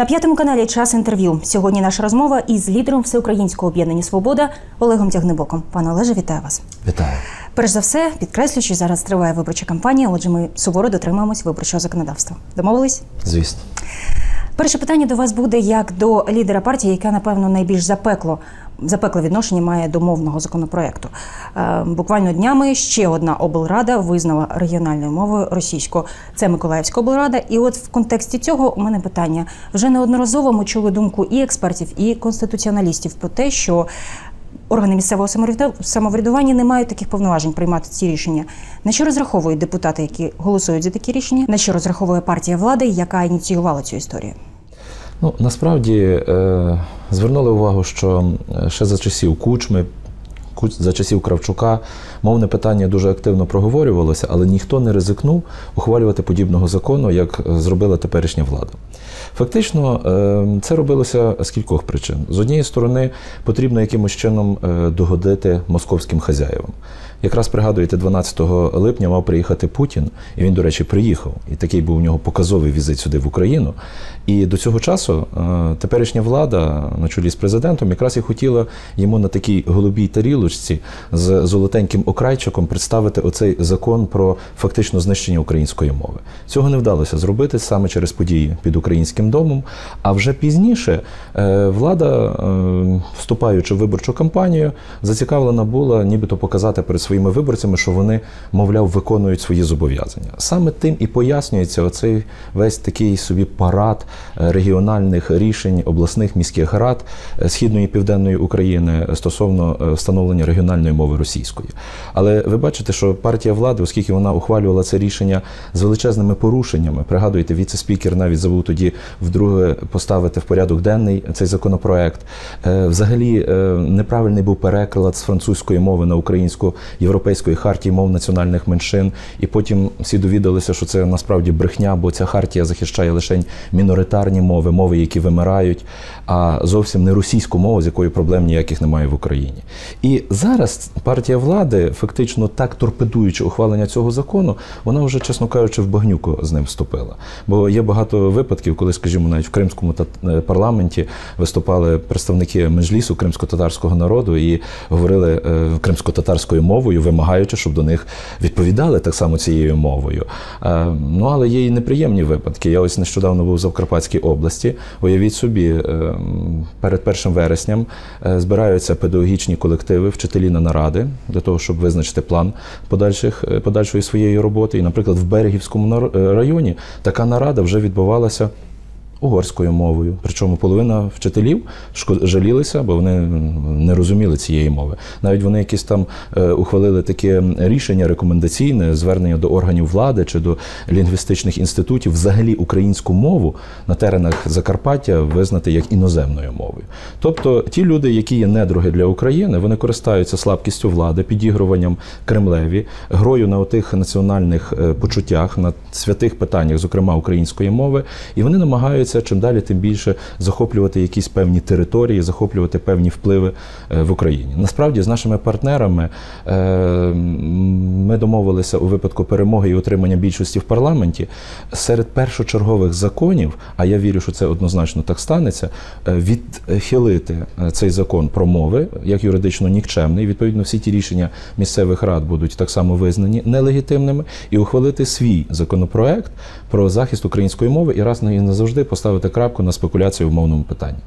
На п'ятому каналі час інтерв'ю. Сьогодні наша розмова із лідером Всеукраїнського об'єднання Свобода Олегом Тягнебоком. Пане Олеже, вітаю вас. Вітаю. Перш за все, підкреслю, що зараз триває виборча кампанія. Отже, ми суворо дотримуємось виборчого законодавства. Домовились? Звісно. Перше питання до вас буде як до лідера партії, яка напевно найбільш запекло запекле відношення має до мовного законопроекту. Е, буквально днями ще одна облрада визнала регіональною мовою російську. Це Миколаївська облрада. І от в контексті цього у мене питання вже неодноразово ми чули думку і експертів, і конституціоналістів про те, що. Органи місцевого самоврядування не мають таких повноважень приймати ці рішення. На що розраховують депутати, які голосують за такі рішення? На що розраховує партія влади, яка ініціювала цю історію? Ну насправді е, звернули увагу, що е, ще за часів кучми. За часів Кравчука мовне питання дуже активно проговорювалося, але ніхто не ризикнув ухвалювати подібного закону, як зробила теперішня влада. Фактично, е, це робилося з кількох причин. З однієї сторони, потрібно якимось чином догодити московським хазяєвам. Якраз пригадуєте, 12 липня мав приїхати Путін, і він, до речі, приїхав. І такий був у нього показовий візит сюди в Україну. І до цього часу е, теперішня влада на чолі з президентом якраз і хотіла йому на такій голубій тарілочці з золотеньким окрайчиком представити оцей закон про фактично знищення української мови. Цього не вдалося зробити саме через події під українським домом. А вже пізніше е, влада, е, вступаючи в виборчу кампанію, зацікавлена була нібито показати перед своїми виборцями, що вони, мовляв, виконують свої зобов'язання. Саме тим і пояснюється оцей весь такий собі парад е, регіональних рішень обласних міських рад східної і південної України стосовно встановлення регіональної мови російської. Але ви бачите, що партія влади, оскільки вона ухвалювала це рішення з величезними порушеннями, пригадуєте, віце-спікер навіть забув тоді вдруге поставити в порядок денний цей законопроект. Взагалі неправильний був переклад з французької мови на українську Європейської хартії мов національних меншин, і потім всі довідалися, що це насправді брехня, бо ця хартія захищає лише міноритарні мови, мови, які вимирають, а зовсім не російську мову, з якою проблем ніяких немає в Україні. І зараз партія влади, фактично так торпедуючи ухвалення цього закону, вона вже, чесно кажучи, в багнюку з ним вступила. Бо є багато випадків, коли, скажімо, навіть в кримському е, парламенті виступали представники меджлісу кримсько-татарського народу і говорили е, кримсько-татарською мовою вимагаючи, щоб до них відповідали так само цією мовою. Е, ну але є і неприємні випадки. Я ось нещодавно був в Закарпатській області. Уявіть собі, перед першим вересням збираються педагогічні колективи, вчителі на наради для того, щоб визначити план подальших подальшої своєї роботи. І, наприклад, в Берегівському районі така нарада вже відбувалася угорською мовою. Причому половина вчителів жалілися, бо вони не розуміли цієї мови. Навіть вони якісь там е, ухвалили таке рішення рекомендаційне, звернення до органів влади чи до лінгвістичних інститутів, взагалі українську мову на теренах Закарпаття визнати як іноземною мовою. Тобто ті люди, які є недруги для України, вони користаються слабкістю влади, підігруванням Кремлеві, грою на отих національних е, почуттях, на святих питаннях, зокрема української мови, і вони намагаються намагаються чим далі, тим більше захоплювати якісь певні території, захоплювати певні впливи е, в Україні. Насправді, з нашими партнерами е, ми домовилися у випадку перемоги і отримання більшості в парламенті серед першочергових законів, а я вірю, що це однозначно так станеться, е, відхилити цей закон про мови як юридично нікчемний. Відповідно, всі ті рішення місцевих рад будуть так само визнані нелегітимними, і ухвалити свій законопроект про захист української мови і раз і назавжди поставити крапку на спекуляцію в мовному питанні.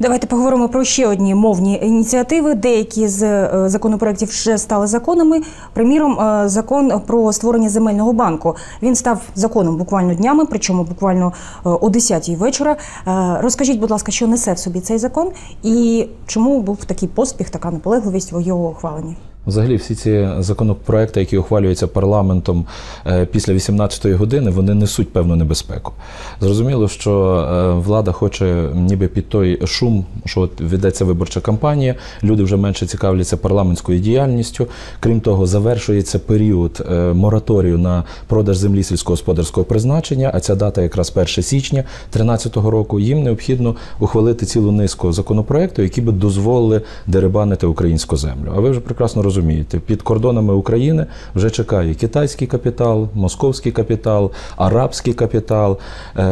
Давайте поговоримо про ще одні мовні ініціативи. Деякі з е, законопроєктів вже стали законами. Приміром, е, закон про створення земельного банку він став законом буквально днями, причому буквально е, о 10-й вечора. Розкажіть, будь ласка, що несе в собі цей закон, і чому був такий поспіх, така наполегливість в його ухваленні? Взагалі, всі ці законопроекти, які ухвалюються парламентом після 18-ї години, вони несуть певну небезпеку. Зрозуміло, що влада хоче, ніби під той шум, що от ведеться виборча кампанія, люди вже менше цікавляться парламентською діяльністю. Крім того, завершується період е, мораторію на продаж землі сільськогосподарського призначення. А ця дата якраз 1 січня 2013 року. Їм необхідно ухвалити цілу низку законопроектів, які би дозволили дерибанити українську землю. А ви вже прекрасно розумієте, під кордонами України вже чекає китайський капітал, московський капітал, арабський капітал, е,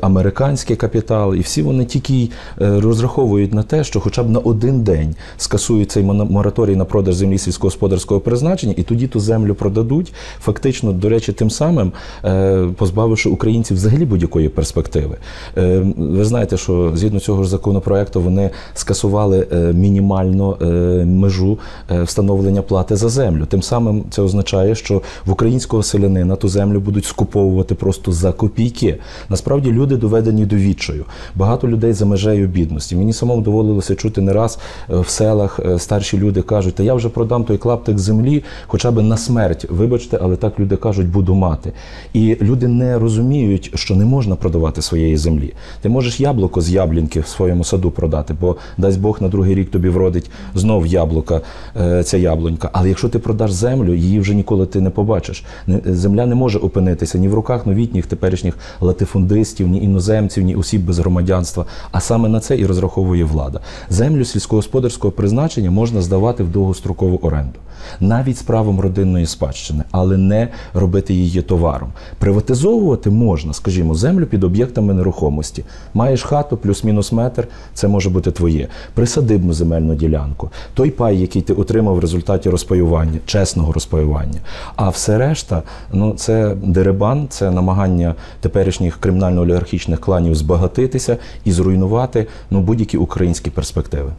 американський капітал, і всі вони тільки е, розраховують на те, що хоча б на один день скасують цей мораторій на продаж землі сільськогосподарського призначення, і тоді ту землю продадуть. Фактично, до речі, тим самим е, позбавивши українців взагалі будь-якої перспективи. Е, ви знаєте, що згідно цього ж законопроекту вони скасували е, мінімально е, межу встановлення плати за землю. Тим самим це означає, що в українського селянина ту землю будуть скуповувати просто за копійки. Насправді люди доведені до відчаю. Багато людей за межею бідності. Мені самому доводилося чути не раз е, в селах е, старші люди кажуть, та я вже продам той клаптик землі, хоча б на смерть. Вибачте, але так люди кажуть, буду мати. І люди не розуміють, що не можна продавати своєї землі. Ти можеш яблуко з яблінки в своєму саду продати, бо дасть Бог на другий рік тобі вродить знов яблука, е, ця яблунька. Але якщо ти продаш землю, її вже ніколи ти не побачиш. Земля не може опинитися ні в руках новітніх теперішніх латифундистів, ні іноземців, ні осіб без громадянства. А саме на це і розраховує влада. Землю сільськогосподарського призначення можна здавати в довгострокову оренду, навіть з правом родинної спадщини, але не робити її товаром. Приватизовувати можна, скажімо, землю під об'єктами нерухомості. Маєш хату плюс-мінус метр, це може бути твоє. Присадибну земельну ділянку, той пай, який ти отримав в результаті розпаювання, чесного розпаювання. А все решта, ну це деребан, це намагання теперішніх кримінально-олігархічних кланів збагатитися і зруйнувати ну, будь-які українські перспективи.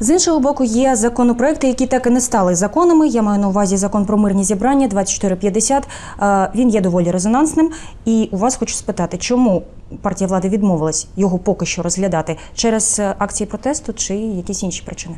З іншого боку, є законопроекти, які так і не стали законами. Я маю на увазі закон про мирні зібрання 2450. Е, Він є доволі резонансним. І у вас хочу спитати, чому партія влади відмовилась його поки що розглядати через е, акції протесту чи якісь інші причини?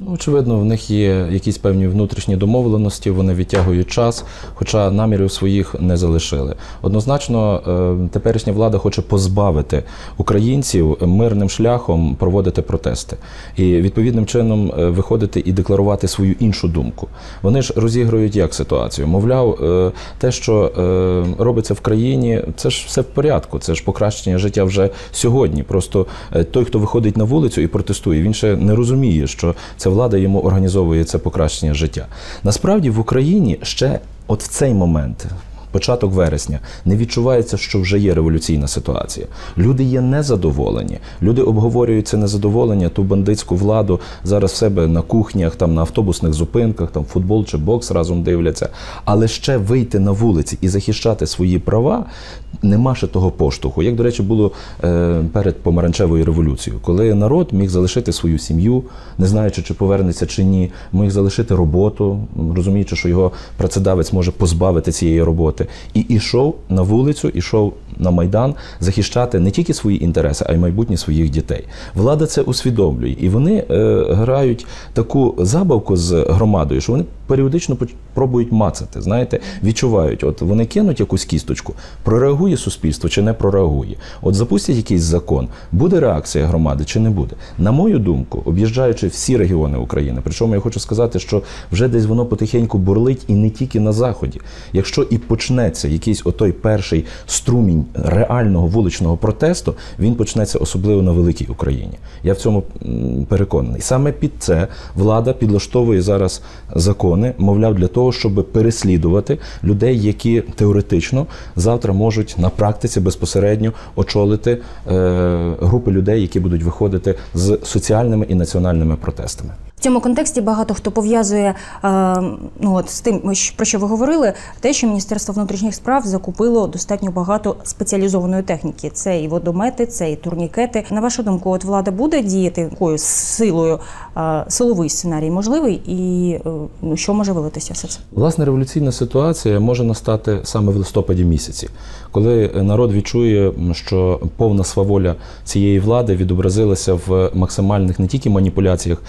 Ну, очевидно, в них є якісь певні внутрішні домовленості, вони відтягують час, хоча намірів своїх не залишили. Однозначно, е, теперішня влада хоче позбавити українців мирним шляхом проводити протести і відповідним чином е, виходити і декларувати свою іншу думку. Вони ж розігрують як ситуацію. Мовляв, е, те, що робиться в країні, це ж все в порядку, це ж покращення життя вже сьогодні. Просто той, хто виходить на вулицю і протестує, він ще не розуміє, що ця влада йому організовує це покращення життя. Насправді в Україні ще от в цей момент. Початок вересня не відчувається, що вже є революційна ситуація. Люди є незадоволені. Люди обговорюють це незадоволення, ту бандитську владу зараз в себе на кухнях, там на автобусних зупинках, там футбол чи бокс разом дивляться. Але ще вийти на вулиці і захищати свої права нема ще того поштовху. Як, до речі, було е, перед помаранчевою революцією, коли народ міг залишити свою сім'ю, не знаючи, чи повернеться чи ні, міг залишити роботу, розуміючи, що його працедавець може позбавити цієї роботи, і ішов на вулицю, ішов на майдан захищати не тільки свої інтереси, а й майбутнє своїх дітей. Влада це усвідомлює, і вони е, грають таку забавку з громадою, що вони періодично пробують мацати. Знаєте, відчувають, от вони кинуть якусь кісточку, прореагує суспільство чи не прореагує. От запустять якийсь закон, буде реакція громади чи не буде. На мою думку, об'їжджаючи всі регіони України, причому я хочу сказати, що вже десь воно потихеньку бурлить і не тільки на заході. Якщо і почнеться якийсь отой перший струмінь реального вуличного протесту, він почнеться особливо на великій Україні. Я в цьому переконаний. Саме під це влада підлаштовує зараз закони, мовляв, для того, щоб переслідувати людей, які теоретично завтра можуть на практиці безпосередньо очолити е, групи людей, які будуть виходити з соціальними і національними протестами. В цьому контексті багато хто пов'язує е, ну от з тим, про що ви говорили, те, що Міністерство внутрішніх справ закупило достатньо багато спеціалізованої техніки. Це і водомети, це і турнікети. На вашу думку, от влада буде діяти такою силою, е, силовий сценарій можливий, і е, ну, що може вилитися все це? Власне, революційна ситуація може настати саме в листопаді місяці, коли народ відчує, що повна сваволя цієї влади відобразилася в максимальних не тільки маніпуляціях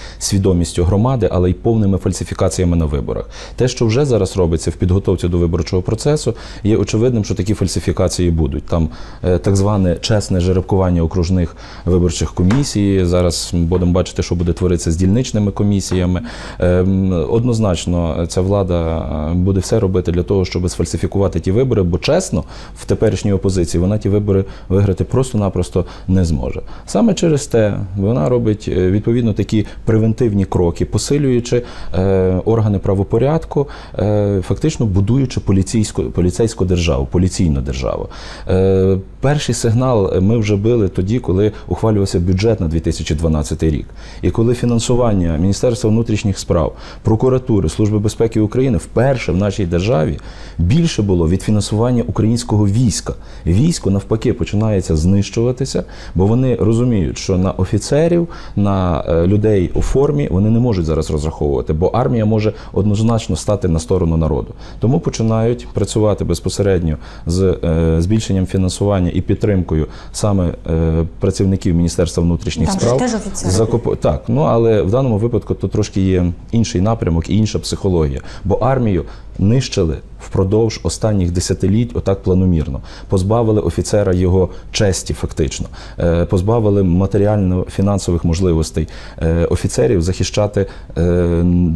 свідомістю громади, але й повними фальсифікаціями на виборах. Те, що вже зараз робиться в підготовці до виборчого процесу, є очевидним, що такі фальсифікації будуть. Там е, так зване чесне жеребкування окружних виборчих комісій. Зараз будемо бачити, що буде творитися з дільничними комісіями. Ем, Однозначно, ця влада е, буде все робити для того, щоб сфальсифікувати ті вибори, бо чесно, в теперішній опозиції, вона ті вибори виграти просто-напросто не зможе. Саме через те вона робить е, відповідно такі превентивні кроки, посилюючи е, органи правопорядку, е, фактично будуючи поліцейську, поліцейську державу, поліційну державу. Е, перший сигнал ми вже били тоді, коли ухвалювався бюджет на 2012 рік, і коли фінансування Міністерства внутрішніх справ, прокуратури, Служби безпеки України вперше в нашій державі більше було від фінансування українського війська. Військо навпаки починається знищуватися, бо вони розуміють, що на офіцерів, на е, людей у формі вони не можуть зараз розраховувати, бо армія може однозначно стати на сторону народу. Тому починають працювати безпосередньо з е, збільшенням фінансування і підтримкою саме е, працівників Міністерства внутрішніх Там справ. теж. Закуп- Так, ну але в даному випадку то трошки є інший напрямок і інша психологія. Бо армію нищили впродовж останніх десятиліть отак планомірно. Позбавили офіцера його честі, фактично, Е, позбавили матеріально-фінансових можливостей е, офіцерів захищати е,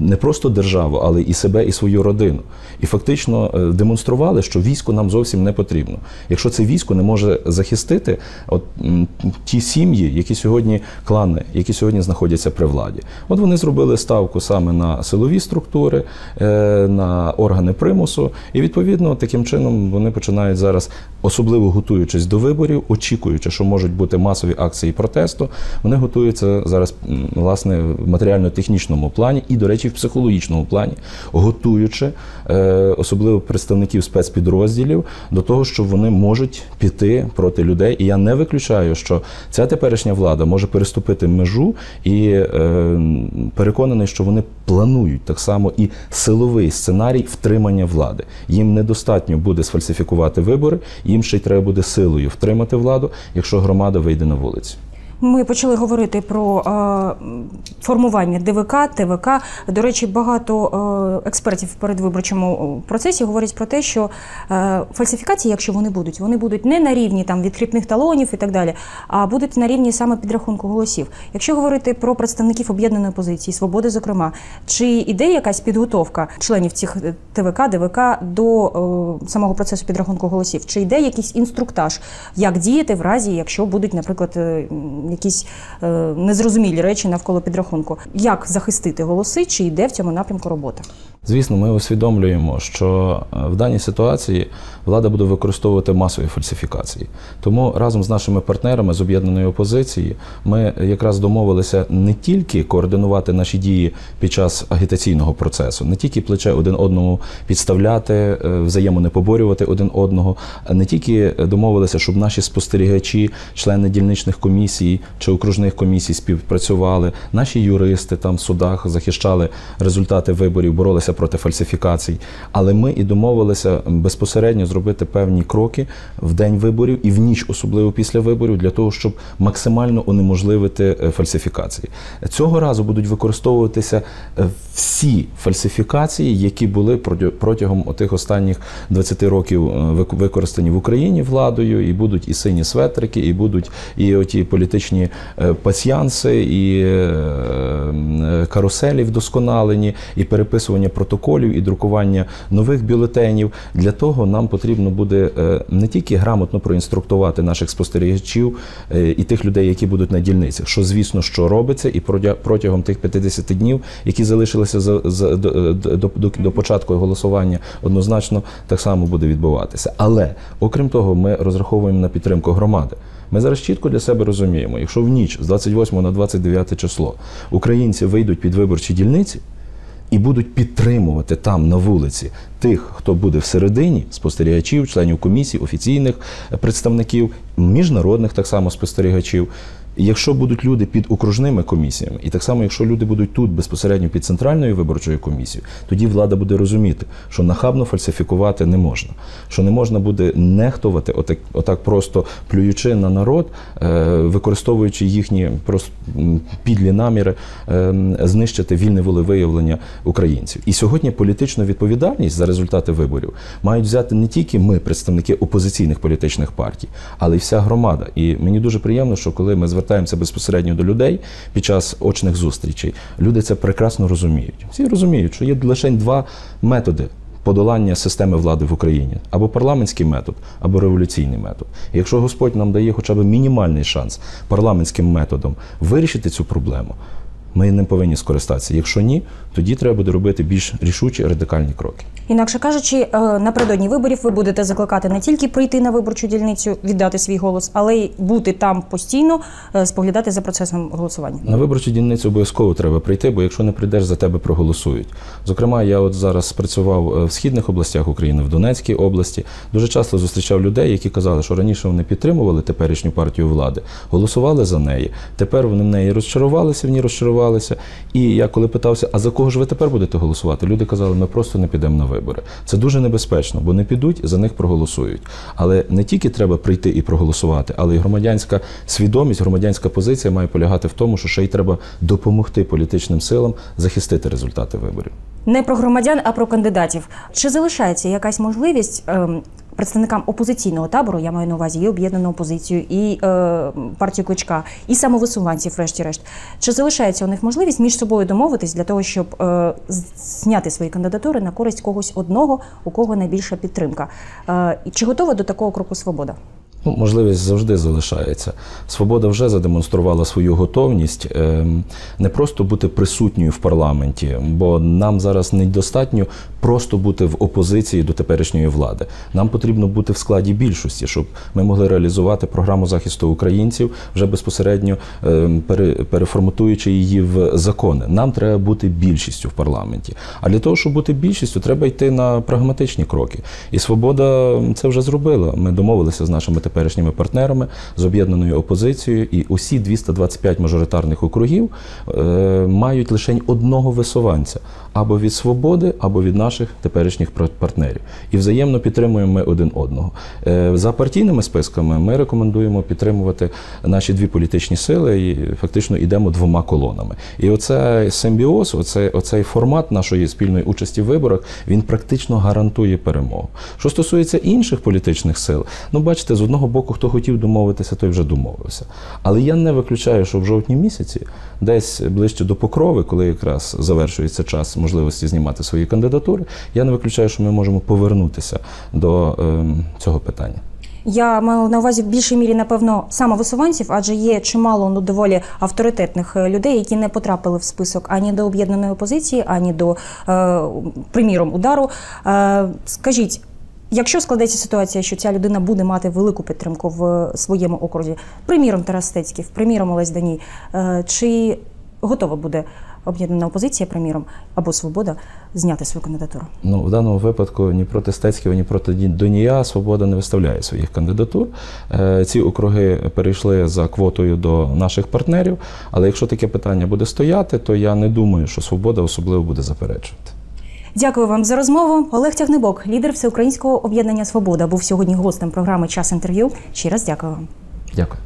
не просто державу, але і себе, і свою родину. І фактично демонстрували, що військо нам зовсім не потрібно. Якщо це військо не може захистити от ті сім'ї, які сьогодні клани, які сьогодні знаходяться при владі, от вони зробили ставку саме на силові структури, на органи примусу, і відповідно таким чином вони починають зараз, особливо готуючись до виборів, очікуючи, що можуть бути масові акції протесту, вони готуються зараз власне в матеріально-технічному плані і, до речі, в психологічному плані, готуючи е, особливо представників спецпідрозділів до того, що вони можуть піти проти людей. І я не виключаю, що ця теперішня влада може переступити межу і е, переконаний, що вони планують так само і силовий сценарій втримання влади. Їм недостатньо буде сфальсифікувати вибори, їм ще й треба буде силою втримати владу, якщо громада вийде на вулиці. Ми почали говорити про е, формування ДВК, ТВК. До речі, багато е, експертів в передвиборчому процесі говорять про те, що е, фальсифікації, якщо вони будуть, вони будуть не на рівні там відкріпних талонів і так далі, а будуть на рівні саме підрахунку голосів. Якщо говорити про представників об'єднаної опозиції, свободи, зокрема, чи іде якась підготовка членів цих е, ТВК, ДВК до е, самого процесу підрахунку голосів? Чи йде якийсь інструктаж, як діяти в разі, якщо будуть, наприклад, е, якісь е, незрозумілі речі навколо підрахунку? Як захистити голоси, чи йде в цьому напрямку робота? Звісно, ми усвідомлюємо, що е, в даній ситуації влада буде використовувати масові фальсифікації. Тому разом з нашими партнерами з об'єднаної опозиції ми якраз домовилися не тільки координувати наші дії під час агітаційного процесу, не тільки плече один одному підставляти, е, взаємо не поборювати один одного, а не тільки домовилися, щоб наші спостерігачі, члени дільничних комісій чи окружних комісій співпрацювали, наші юристи там в судах захищали результати виборів, боролися проти фальсифікацій. Але ми і домовилися безпосередньо зробити певні кроки в день виборів і в ніч, особливо після виборів, для того, щоб максимально унеможливити е, фальсифікації. Цього разу будуть використовуватися е, всі фальсифікації, які були протягом отих останніх 20 років е, використані в Україні владою, і будуть і сині светрики, і будуть і оті політичні е, пасьянси, і е, каруселі вдосконалені, і переписування протоколів, і друкування нових бюлетенів. Для того нам потрібно буде е, не тільки грамотно проінструктувати наших спостерігачів і тих людей, які будуть на дільницях, що звісно, що робиться, і протягом тих 50 днів, які залишилися за, до початку голосування, однозначно так само буде відбуватися. Але окрім того, ми розраховуємо на підтримку громади. Ми зараз чітко для себе розуміємо, якщо в ніч з 28 на 29 число українці вийдуть під виборчі дільниці і будуть підтримувати там на вулиці тих, хто буде всередині, спостерігачів, членів комісій, офіційних представників, міжнародних так само спостерігачів. Якщо будуть люди під окружними комісіями, і так само, якщо люди будуть тут безпосередньо під центральною виборчою комісією, тоді влада буде розуміти, що нахабно фальсифікувати не можна, що не можна буде нехтувати, отак, отак просто плюючи на народ, е, використовуючи їхні просто підлі наміри е, знищити вільне волевиявлення українців. І сьогодні політичну відповідальність за результати виборів мають взяти не тільки ми, представники опозиційних політичних партій, але й вся громада. І мені дуже приємно, що коли ми звертаємося безпосередньо до людей під час очних зустрічей, люди це прекрасно розуміють. Всі розуміють, що є лише два методи подолання системи влади в Україні або парламентський метод, або революційний метод. І якщо Господь нам дає хоча б мінімальний шанс парламентським методом вирішити цю проблему, ми ним повинні скористатися. Якщо ні, тоді треба буде робити більш рішучі радикальні кроки. Інакше кажучи, е, напередодні виборів ви будете закликати не тільки прийти на виборчу дільницю, віддати свій голос, але й бути там постійно, е, споглядати за процесом голосування. На виборчу дільницю обов'язково треба прийти, бо якщо не прийдеш, за тебе проголосують. Зокрема, я от зараз працював е, в східних областях України, в Донецькій області. Дуже часто зустрічав людей, які казали, що раніше вони підтримували теперішню партію влади, голосували за неї. Тепер вони в неї розчарувалися, в ній розчарувалися. І я коли питався, а за кого ж ви тепер будете голосувати? Люди казали, ми просто не підемо на вибори. Це дуже небезпечно, бо не підуть, за них проголосують. Але не тільки треба прийти і проголосувати, але й громадянська свідомість, громадянська позиція має полягати в тому, що ще й треба допомогти політичним силам захистити результати виборів. Не про громадян, а про кандидатів. Чи залишається якась можливість ем, представникам опозиційного табору, я маю на увазі і об'єднану опозицію, і е, партію Кличка, і самовисуванців, врешті-решт. Чи залишається у них можливість між собою домовитись для того, щоб е, зняти свої кандидатури на користь когось одного, у кого найбільша підтримка? Е, чи готова до такого кроку свобода? Ну, можливість завжди залишається. Свобода вже задемонструвала свою готовність ем, не просто бути присутньою в парламенті, бо нам зараз недостатньо просто бути в опозиції до теперішньої влади. Нам потрібно бути в складі більшості, щоб ми могли реалізувати програму захисту українців вже безпосередньо ем, переформатуючи її в закони. Нам треба бути більшістю в парламенті. А для того, щоб бути більшістю, треба йти на прагматичні кроки. І свобода це вже зробила. Ми домовилися з нашими теперішніми партнерами, з об'єднаною опозицією, і усі 225 мажоритарних округів е, мають лише одного висуванця або від свободи, або від наших теперішніх партнерів. І взаємно підтримуємо ми один одного. Е, за партійними списками ми рекомендуємо підтримувати наші дві політичні сили і фактично йдемо двома колонами. І оцей симбіоз, оцей, оцей формат нашої спільної участі в виборах, він практично гарантує перемогу. Що стосується інших політичних сил, ну бачите, з одного боку, хто хотів домовитися, той вже домовився. Але я не виключаю, що в жовтні місяці, десь ближче до покрови, коли якраз завершується час можливості знімати свої кандидатури, я не виключаю, що ми можемо повернутися до ем, цього питання. Я маю на увазі в більшій мірі, напевно, самовисуванців, адже є чимало ну доволі авторитетних е, людей, які не потрапили в список ані до об'єднаної опозиції, ані до, е, приміром, удару. Е, скажіть. Якщо складеться ситуація, що ця людина буде мати велику підтримку в своєму окрузі, приміром Тарас Стецьків, приміром Олесь Даній, е, чи готова буде об'єднана опозиція, приміром, або свобода зняти свою кандидатуру? Ну, в даному випадку ні проти Стецького, ні проти Донія Свобода не виставляє своїх кандидатур. Е, Ці округи перейшли за квотою до наших партнерів. Але якщо таке питання буде стояти, то я не думаю, що Свобода особливо буде заперечувати. Дякую вам за розмову. Олег Тягнебок, лідер всеукраїнського об'єднання Свобода, був сьогодні гостем програми Час інтерв'ю. Ще раз дякую вам. Дякую.